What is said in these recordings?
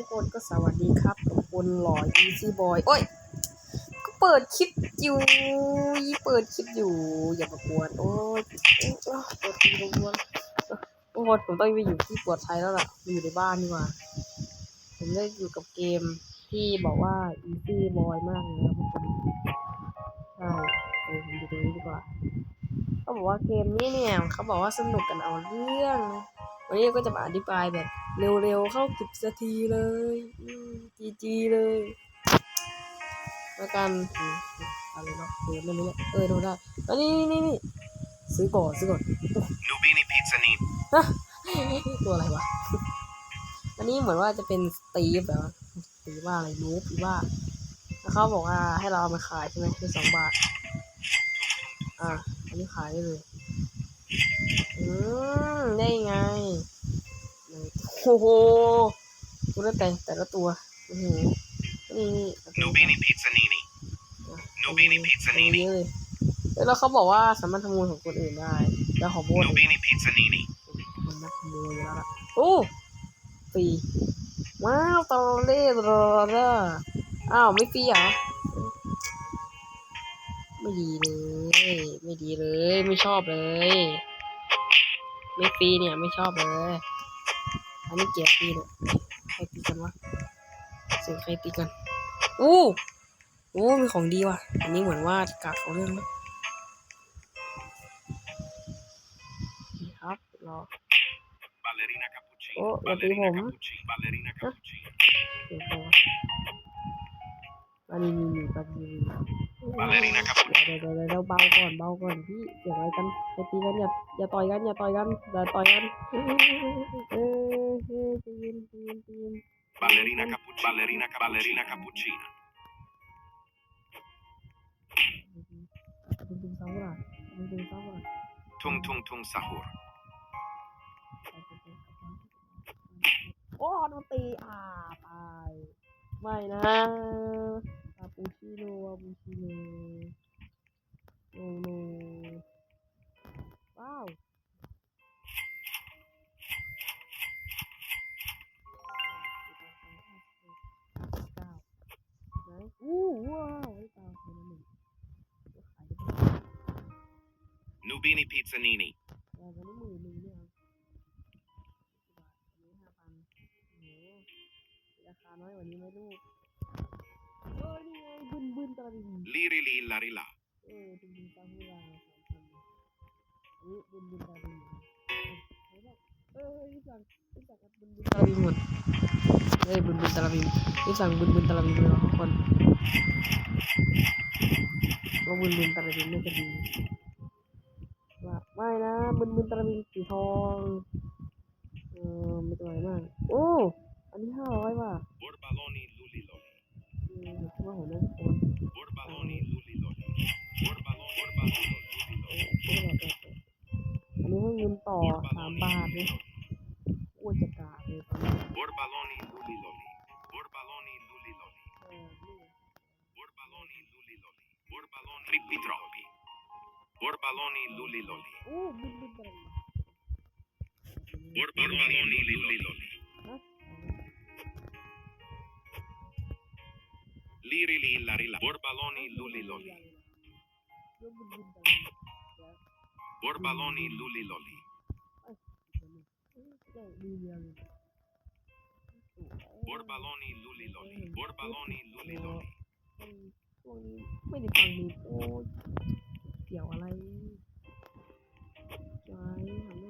ทุกคนก็สวัสดีครับกับคนหล่อ Easy Boy โอ้ยก็เปิดคลิปอยู่ เปิดคลิปอยู่ อย่ามากวนโอ้ยเปิดคลิปรบกวนทุกคนผมต้องไปอยู่ที่ปลอดภัยแล้วล่ะอยู่ในบ้านดีกว่าผมได้อยู่กับเกมที่บอกว่า Easy Boy มากเลยนะทุกคนใช่ผมอยู่ตรงนี้ดีกว่าเขาบอกว่าเกมนี้เนี่ยเขาบอกว่าสนุกกันเอาเรื่องนะ วันนี้ก็จะมาอธิบายแบบ เร็วๆเข้าสิบนาทีเลยจีจีเลยแล้วกันอืมอะไรเนาะเออไม่รู้เนี่ยเออโดนได้แล้วนี่นี่นี่ซื้อก่อนซื้อก่อน Nubini Pizzanini. ฮะตัวอะไรวะอันนี้เหมือนว่าจะเป็นสตีฟแบบว่าสตีฟว่าอะไรนูบหรือว่าแล้วเขาบอกว่าให้เราเอามาขายใช่ไหมคือสองบาท อะอันนี้ขายได้เลย อืมได้ไงโอ้โหดูแล้วแต่แต่ละตัวโอ้โหนี่นี่เอาตัวนี้ Nubini Pizzanini. อะ Nubini เย Pizzanini. อะเลยแล้วเขาบอกว่าสามารถขโมยของคนอื่นได้ แล้วขอโบน Nubini Pizzanini. มันนักขโมยแล้วล่ะโอ้ฟรีว้าวตอเล่รอร่าอ้าวไม่ฟรีเหรอไม่ดีเลย ไม่ดีเลย ไม่ชอบเลย ไม่ฟรีเนี่ยไม่ชอบเลย อันนี้เกลียดฟรีเนี่ยใครตีกันวะเสียงใครตีกันอู้โอ้มีของดีว่ะ อันนี้เหมือนว่ากากเขาเรื่องนะนี่ครับรอ Ballerina cappuccina. Oh, la ballerina prima. cappuccina. Ballerina cappuccina. เสียง ใครวะอันนี้นี่นี่ปันนี่นี่ Ballerina cappuccina. เดี๋ยวเดี๋ยวเดี๋ยวเดี๋ยวเบาก่อนเบาก่อนพี่เสียงอะไรกันไปตีกันอย่าอย่าต่อยกันอย่าต่อยกันอย่าต่อยกันเออเออตีนตีนตีน Ballerina cappuccina. Ballerina ca- ballerina cappuccina. ดึงดึงเสาล่ะดึงดึงเสาล่ะ Tung tung tung sahur. โอ้โดนตีอ่าตาย ไม่นะคาปูชิโน่คาปูชิโนโนโนว้าวนอู้ว้าวไอ้ตาคนละหนึ่ง Nubini Pizzanini. น้อยกว่านี้ไหมลูกเออนี่ไงบึนบึนตะลิง Liri li la ri la. เออบึนบึนตะลิงสามพันอันนี้บึนบึนตะลิงเห็นไหมเออนี่สั่งนี่สั่งกับบึนบึนตะลิงหมดเฮ้ยบึนบึนตะลิงนี่สั่งบึนบึนตะลิงเลยทุกคนว่าบึนบึนตะลิงน่าจะดีว่าไม่นะบึนบึนตะลิงสีทองเออไม่ตัวไหนมากโอ้อันนี้ห้าร้อยว่ะ อ้ loli. โหอันนี้ให้เงินต่อสามบาทเลยอ้วนจะกาดเลยตอนนี้ Borbaloni luli loli. Borbaloni luli loli. เออนี่ไง Borbaloni luli loli. Borbaloni trippi troppi. Borbaloni luli loli. โอ้บินบินไปเลย Borbaloni luli loli. ฮะ Liri li la ri la. Borbaloni luli loli. Borbaloni luli loli. เดี๋ยวดีเดียวเลย Borbaloni luli loli. Borbaloni luli loli. ช่วงนี้ไม่ได้ฟังมีโอ้เกี่ยวอะไรใจทำไม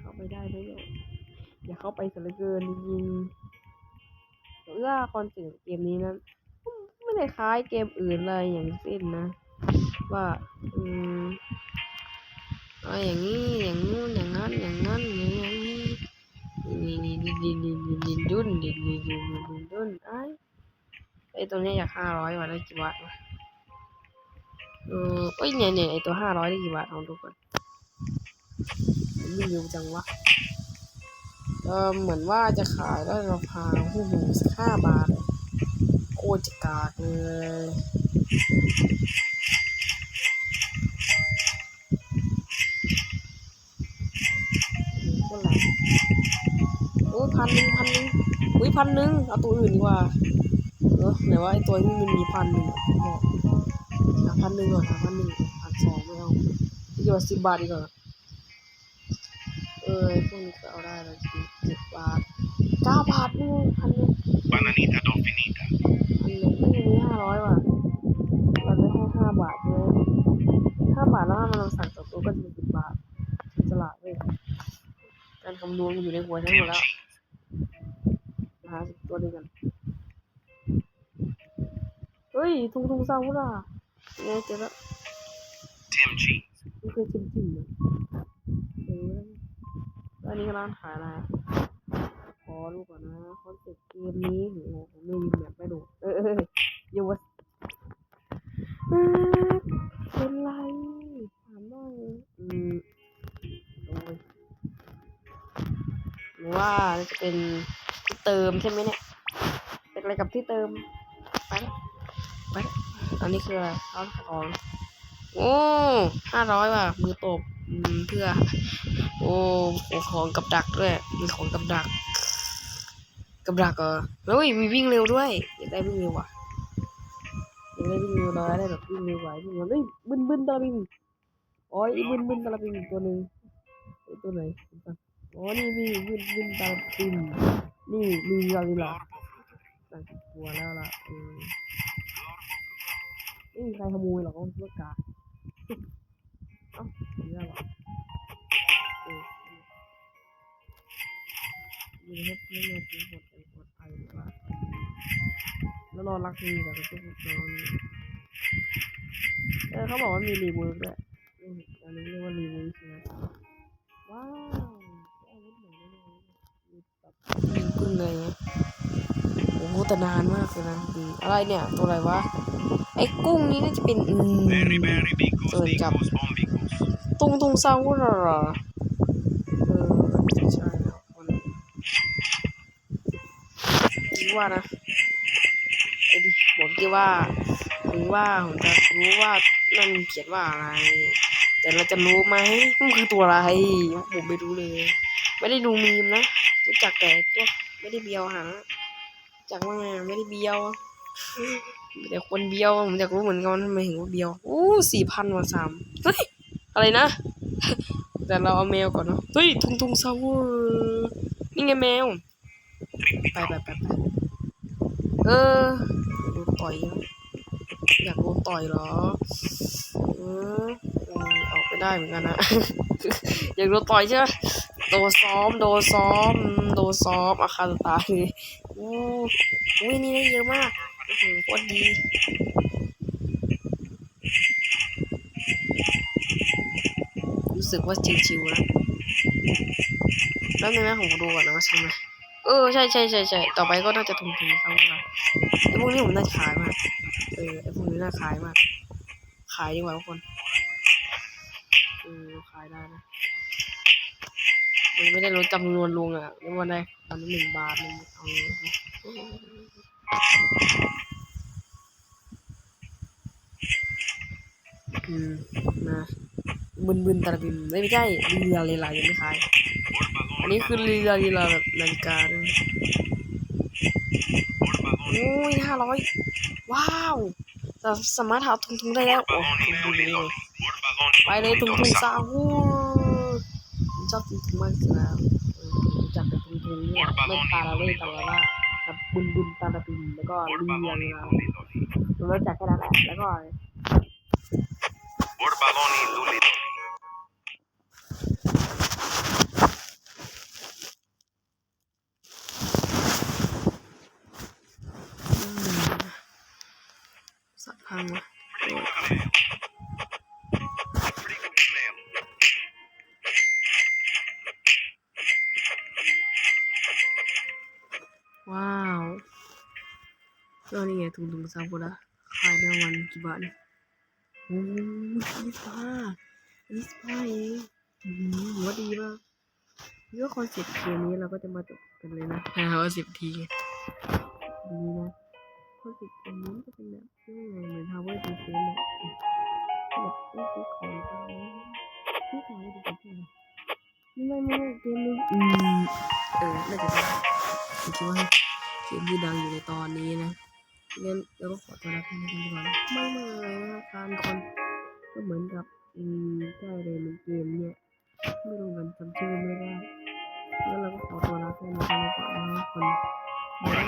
เข้าไปได้ไหมเนี่ยอย่าเข้าไปสเลเกินจริงๆแต่ว่าคอนเซ็ปต์เกมนี้นั้นไม่ได้คล้ายเกมอื่นเลยอย่างสิ้นนะ ว่าอืมเอาอย่างนี้อย่างงู้นอย่างนั้นอย่างนั้นอย่างนี้นี่นี่นี่นี่นี่นี่นี่ดุนนี่นี่นี่นี่นี่ดุนไอ้ไอตัวเนี้ยอยากห้าร้อยว่ะได้กี่บาทวะเออเอ้ยเนี่ยเนี่ยไอตัวห้าร้อยได้กี่บาทลองดูก่อนมันไม่รู้จังวะเออเหมือนว่าจะขายได้ราคาโอ้โหสักห้าบาทโคตรจะกากเลย พันหนึ่งพันหนึ่งอุ้ยพันหนึ่งเอาตัวอื่นดีกว่าเออไหนว่าไอตัวที่มันมีพันหนึ่งบอกหาพันหนึ่งก่อนหาพันหนึ่งพันสองไม่เอาเดี๋ยวสิบบาทดีกว่าเออพวกนี้ก็เอาได้แล้วสิเจ็ดบาทเก้าบาทนี่ไงพันหนึ่ง Bananita non finita. อันหนึ่งไม่มีห้าร้อยว่ะเราจะให้ห้าบาทใช่ไหมห้าบาทแล้วถ้ามันเราสั่งต่อตัวก็จะเป็นสิบบาทฉลาดเลยการคำนวณมันอยู่ในหัวฉันหมดแล้วาสิบตัวด้วยกัน เฮ้ย ทุงทุงซาวุระไงเจอแล้ว Tim cheese. ไม่เคยชิมจริงเลยเดี๋ยวรู้แล้วอันนี้ก็ร้านขายอะไรอะขอดูก่อนนะคอนเซ็ปต์เกมนี้โห ช่ไหมเนี่ยเป็นอะไรกับที่เติม ไปไปอันนี้คือรเอาของโอ้ห้าร้อยว่ะ มือตบเพื่อ โอ้โอของกับดักด้วย มีของกับดัก กับดักเหรอแล้วยมีวิ่งเร็วด้วย อยากได้วิ่งเร็วว่ะอยากได้วิ่งเร็วเราได้แบบวิ่งเร็วไหววิ่งเร็วเฮ้ยบึนบึนตะลบินอ๋อไอ้บึนบึนตะลบินอีกตัวหนึ่งตัวไหน โอ๋อนี่มีบึนบึนตะลบินนี่มีอะไรล่ะ L'orbo frutto. สั่งสิบตัวแล้วล่ะเออไม่มีใครขโมยหรอกเลือกกาเอ้าไม่ได้หรอเอออยู่ในเพื่อนมาซื้อหมดไปหมดไปดีกว่าแล้วรอรักมีแต่ก็จะนอนเออเขาบอกว่ามีรีวิวด้วยอันนี้เรียกว่ารีวิวใช่ไหมว้า แบบยิงพึ่งเลยนะโอ้โหแต่นานมากเลยนะดีอะไรเนี่ย ตัวอะไรวะ ไอ้กุ้งนี้น่าจะเป็นอืม Very, very bicos, Sono il capo. dicos, bombicos. ตุงตุงซาวุระเหรอเออใช่แล้วคนคิดว่านะเอ็มผมคิดว่าถึงว่าผมจะรู้ว่านั่นเขียนว่าอะไร แต่เราจะรู้ไหมมันคือตัวอะไร ผมไม่รู้เลย ไม่ได้ดูมีมนะรู้จักแต่ตัวไม่ได้เบียวหาจักว่าไงไม่ได้เบียวมีแต่คนเบียวผมอยากรู้เหมือนกันว่าทำไมถึงว่าเบียวอู้สี่พันว่าสามเฮ้ยอะไรนะ แต่เราเอาแมวก่อนเนาะเฮ้ยทุงทุงซาวนี่ไงแมว ไปไปไปไปเออดนต่อยอยากโดนต่อยเหรอเออเออออกไปได้เหมือนกันนะ อยากโดนต่อยใช่ไหม โดซ้อม โดซ้อม โดซ้อมอาคาตายเลยอู้อุ้ยนี่ได้เยอะมากอื้อหือโคตรดีรู้สึกว่าชิวๆนะแล้วนึงนะผมของดูก่อนนะว่าใช่ไหมเออใช่ใช่ใช่ใช่ต่อไปก็น่าจะทุงทุงเขาละไอ้พวกนี้ผมน่าขายมาก เออไอ้พวกนี้น่าขายมาก ขายดีกว่าทุกคน เออขายได้นะ มันไม่ได้ลดจำนวนลงอะไม่ว่าได้วันละหนึ่งบาทมันเอาอืมนะบึนบึนตะบินไม่ใช่เรือเลลายังไม่ขาย อันนี้คือเรือเรือแบบนาฬิกาด้วยโอ้ยห้าร้อยว้าวสามารถหาทุงทุงได้แล้วโอ้ยไปเลยทุงทุงซาฮู ผมชอบทุงทุงมากที่สุดแล้วเออรู้จักแต่ทงทุงเนี่ยเล่นตาละเล่ตาละล่ากับบุนบุนตาละบินแล้วก็เรือเรือ Orbalone, เรารู้จักแค่นั้นแหละแล้วก็สับพังวะ ก็นี่ไงทุงทุงซาบุระขายได้วันกี่บาทเนี่ยโอ้ยี่สิบห้ายี่สิบห้าเองอืมถือว่าดีมากนี่ก็คอนเซ็ปต์เกมนี้เราก็จะมาจบกันเลยนะห้าสิบทีดีนะคอนเซ็ปต์เกมนี้จะเป็นแบบยังไงเหมือน Tower Defense แบบแบบต้องซื้อของตามนี้ซื้อของไม่ดีกว่าใช่ไหมไม่ไม่ไม่เกมนี้อืมเออน่าจะได้คิดว่าเกมที่ดังอยู่ในตอนนี้นะ เงั้นเราก็ขอตัวลาคุณผู้ชมก่อนบายบายนะครับทุคนก็เหมือนกับอืมได้เลยในเกมเนี่ยไม่รู้มันจำชื่อไม่ได้แล้วเราก็ขอตัวลาแค่นี้ก่อนนะครัคน